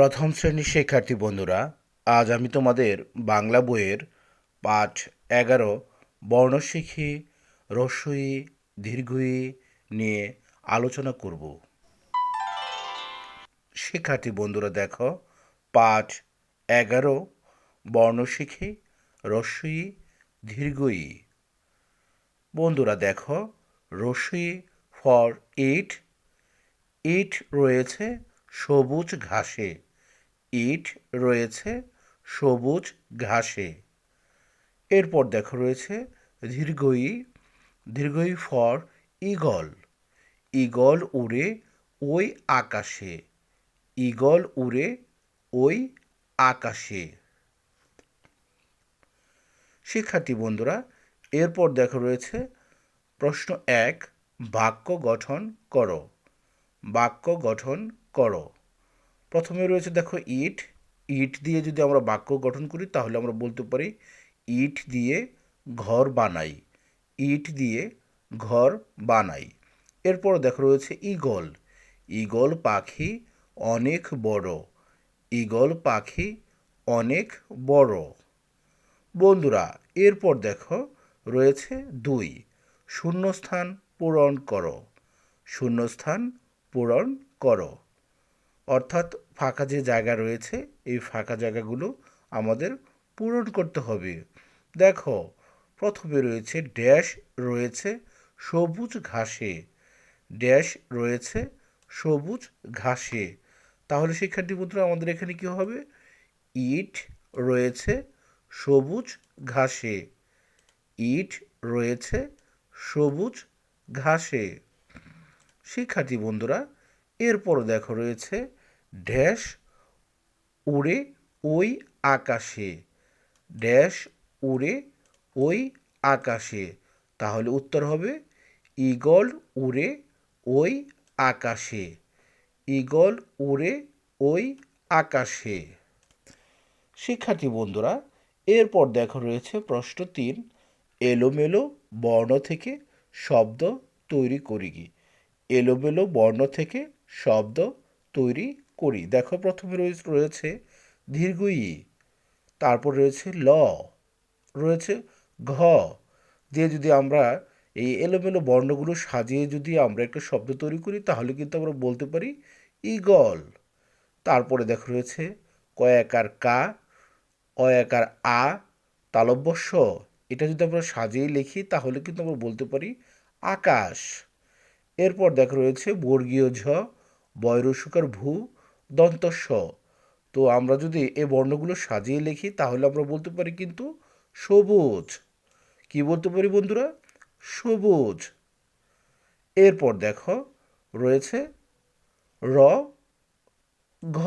প্রথম শ্রেণির শিক্ষার্থী বন্ধুরা, আজ আমি তোমাদের বাংলা বইয়ের পাঠ এগারো, বর্ণশিখী রস্যই দীর্ঘই নিয়ে আলোচনা করব। শিক্ষার্থী বন্ধুরা, দেখো, পাঠ এগারো, বর্ণশিখী রস্যই দীর্ঘই। বন্ধুরা, দেখো রস্যই ফর ইট ইট রয়েছে সবুজ ঘাসে। ইট রয়েছে সবুজ ঘাসে। এরপর দেখো রয়েছে দীর্ঘই দীর্ঘই ফর ইগল ইগল উড়ে ওই আকাশে। ইগল উড়ে ওই আকাশে। শিক্ষার্থী বন্ধুরা, এরপর দেখো রয়েছে প্রশ্ন এক, বাক্য গঠন করো। বাক্য গঠন করো। প্রথমে রয়েছে দেখো ইট। ইট দিয়ে যদি আমরা বাক্য গঠন করি, তাহলে আমরা বলতে পারি, ইট দিয়ে ঘর বানাই। ইট দিয়ে ঘর বানাই। এরপর দেখো রয়েছে ইগল ইগল পাখি অনেক বড়। ইগল পাখি অনেক বড়। বন্ধুরা, এরপর দেখো রয়েছে দুই। শূন্যস্থান পূরণ করো। শূন্যস্থান পূরণ করো। অর্থাৎ ফাঁকা যে জায়গা রয়েছে, এই ফাঁকা জায়গাগুলো আমাদের পূরণ করতে হবে। দেখো, প্রথমে রয়েছে ড্যাশ, রয়েছে সবুজ ঘাসে। ড্যাশ, রয়েছে সবুজ ঘাসে। তাহলে শিক্ষার্থী বন্ধুরা, আমাদের এখানে কী হবে? ইট, রয়েছে সবুজ ঘাসে। ইট, রয়েছে সবুজ ঘাসে। শিক্ষার্থী বন্ধুরা, এরপর দেখো রয়েছে ড্যাশ উড়ে ওই আকাশে, ড্যাশ উড়ে ওই আকাশে। তাহলে উত্তর হবে, ইগল উড়ে ওই আকাশে, ইগল উড়ে ওই আকাশে। শিক্ষার্থী বন্ধুরা, এরপর দেখো রয়েছে প্রশ্ন তিন, এলোমেলো বর্ণ থেকে শব্দ তৈরি করি কি? এলোমেলো বর্ণ থেকে শব্দ তৈরি করি। দেখো, প্রথমে রয়েছে দীর্ঘ ই তারপর রয়েছে ল, রয়েছে ঘ। দিয়ে যদি আমরা এই এলোমেলো বর্ণগুলো সাজিয়ে যদি আমরা একটা শব্দ তৈরি করি, তাহলে কিন্তু আমরা বলতে পারি ইগল তারপরে দেখো, রয়েছে কয়াকার কা অয়াকার আ, তালব্যস্য। এটা যদি আমরা সাজিয়ে লিখি, তাহলে কিন্তু আমরা বলতে পারি আকাশ। এরপর দেখা, রয়েছে বর্গীয় ঝ বয়রসুকার ভূ দন্তস্ব তো আমরা যদি এ বর্ণগুলো সাজিয়ে লিখি, তাহলে আমরা বলতে পারি কিন্তু সবুজ। কি বলতে পারি বন্ধুরা? সবুজ। এরপর দেখো, রয়েছে র, ঘ।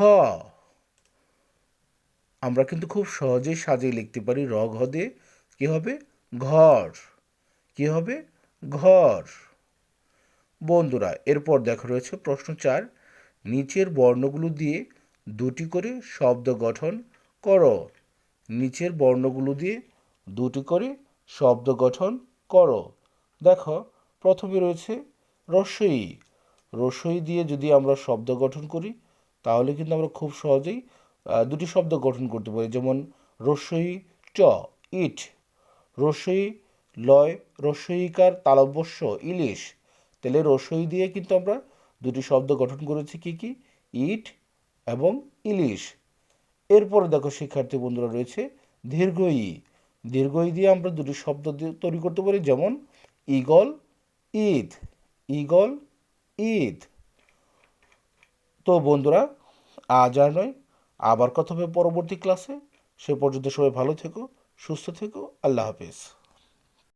আমরা কিন্তু খুব সহজেই সাজিয়ে লিখতে পারি র, ঘ দিয়ে। কী হবে? ঘর। কী হবে? ঘর। বন্ধুরা, এরপর দেখা রয়েছে প্রশ্ন চার। নিচের বর্ণগুলো দিয়ে দুটি করে শব্দ গঠন করো। নিচের বর্ণগুলো দিয়ে দুটি করে শব্দ গঠন করো। দেখো, প্রথমে রয়েছে রসই। রসই দিয়ে যদি আমরা শব্দ গঠন করি, তাহলে কিন্তু আমরা খুব সহজেই দুটি শব্দ গঠন করতে পারি। যেমন, রসই চ, ইট। রসই লয়, রসইকার তালব্যস্য, ইলিশ। তাহলে রসই দিয়ে কিন্তু আমরা দুটি শব্দ গঠন করেছে কি কি? ইট এবং ইলিশ। এরপরে দেখো, শিক্ষার্থী বন্ধুরা রয়েছে দীর্ঘ ই। দীর্ঘ ই দিয়ে আমরা দুটি শব্দ তৈরি করতে পারি, যেমন ইগল ঈদ। ইগল ঈদ। তো বন্ধুরা, আজ আর নয়, আবার কথা হবে পরবর্তী ক্লাসে। সে পর্যন্ত সবাই ভালো থেকো, সুস্থ থেকো, আল্লাহ হাফিজ।